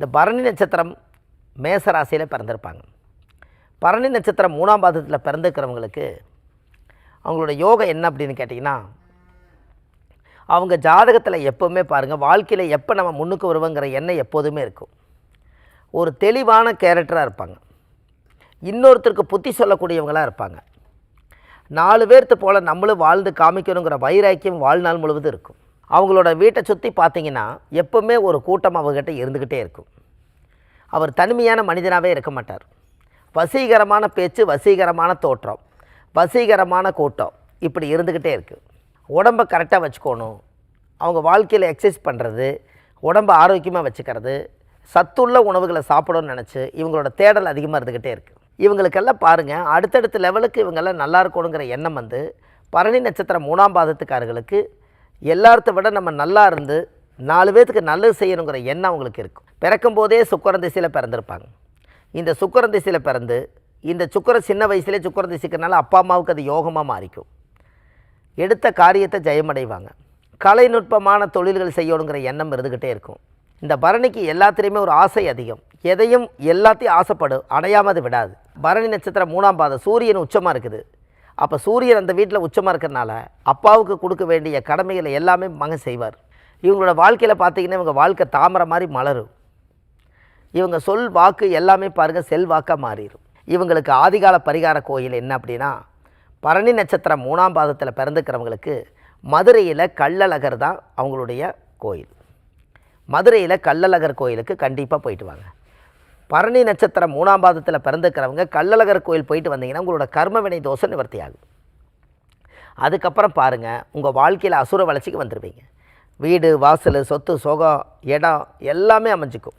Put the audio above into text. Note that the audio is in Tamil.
இந்த பரணி நட்சத்திரம் மேசராசியில் பிறந்திருப்பாங்க. பரணி நட்சத்திரம் மூணாம் பாதத்தில் பிறந்திருக்கிறவங்களுக்கு அவங்களோட யோகம் என்ன அப்படின்னு கேட்டிங்கன்னா அவங்க ஜாதகத்தில் எப்போவுமே பாருங்கள் வாழ்க்கையில் எப்போ நம்ம முன்னுக்கு வருவோங்கிற எண்ணம் எப்போதுமே இருக்கும். ஒரு தெளிவான கேரக்டராக இருப்பாங்க. இன்னொருத்தருக்கு புத்தி சொல்லக்கூடியவங்களாக இருப்பாங்க. நாலு பேர்த்து போல் நம்மளும் வாழ்ந்து காமிக்கணுங்கிற வைராக்கியம் வாழ்நாள் முழுவதும் இருக்கும். அவங்களோட வீட்டை சுற்றி பார்த்தீங்கன்னா எப்போவுமே ஒரு கூட்டம் அவர்கிட்ட இருந்துக்கிட்டே இருக்கும். அவர் தனிமையான மனிதனாகவே இருக்க மாட்டார். வசீகரமான பேச்சு வசீகரமான தோற்றம் வசீகரமான கூட்டம் இப்படி இருந்துக்கிட்டே இருக்குது உடம்பை கரெக்டாக வச்சுக்கணும். அவங்க வாழ்க்கையில் எக்ஸசைஸ் பண்ணுறது உடம்பை ஆரோக்கியமாக வச்சுக்கிறது சத்துள்ள உணவுகளை சாப்பிடணும்னு நினச்சி இவங்களோட தேடல் அதிகமாக இருந்துக்கிட்டே இருக்குது இவங்களுக்கெல்லாம் பாருங்கள் அடுத்தடுத்த லெவலுக்கு இவங்கெல்லாம் நல்லா இருக்கணுங்கிற எண்ணம் வந்து பரணி நட்சத்திரம் மூணாம் பாதத்துக்காரர்களுக்கு எல்லாத்த விட நம்ம நல்லா இருந்து நாலு பேர்த்துக்கு நல்லது செய்யணுங்கிற எண்ணம் அவங்களுக்கு இருக்கும். பிறக்கும் போதே சுக்கரன் திசையில் பிறந்திருப்பாங்க. இந்த சுக்கரன் திசையில் பிறந்து இந்த சுக்கரன் சின்ன வயசுலேயே சுக்கரன் திசைக்கிறனால அப்பா அம்மாவுக்கு அது யோகமாக மாறிக்கும். எடுத்த காரியத்தை ஜெயமடைவாங்க. கலைநுட்பமான தொழில்கள் செய்யணுங்கிற எண்ணம் இருந்துக்கிட்டே இருக்கும். இந்த பரணிக்கு எல்லாத்துலேயுமே ஒரு ஆசை அதிகம். எதையும் எல்லாத்தையும் ஆசைப்படும் அடையாமல் அது விடாது. பரணி நட்சத்திரம் மூணாம் பாதம் சூரியன் உச்சமாக இருக்குது. அப்போ சூரியன் அந்த வீட்டில் உச்சமாக இருக்கிறனால அப்பாவுக்கு கொடுக்க வேண்டிய கடமைகளை எல்லாமே மகன் செய்வார். இவங்களோட வாழ்க்கையில் பார்த்தீங்கன்னா இவங்க வாழ்க்கை தாமரை மாதிரி மலரும். இவங்க சொல் வாக்கு எல்லாமே பாருங்கள் செல்வாக்காக மாறிடும் இவங்களுக்கு ஆதிகால பரிகார கோயில் என்ன அப்படின்னா பரணி நட்சத்திரம் மூணாம் பாதத்தில் பிறந்துக்கிறவங்களுக்கு மதுரையில் கள்ளழகர் தான் அவங்களுடைய கோயில். மதுரையில் கள்ளழகர் கோயிலுக்கு கண்டிப்பாக போயிட்டு வாங்க. பரணி நட்சத்திரம் மூணாம் பாதத்தில் பிறந்துக்கிறவங்க கள்ளழகர் கோயில் போயிட்டு வந்தீங்கன்னா உங்களோட கர்ம வினை தோஷம் நிவர்த்தி ஆகும் அதுக்கப்புறம் பாருங்கள் உங்கள் வாழ்க்கையில் அசுர வளர்ச்சிக்கு வந்துடுவீங்க வீடு வாசல் சொத்து சுகம் இடம் எல்லாமே அமைஞ்சிக்கும்.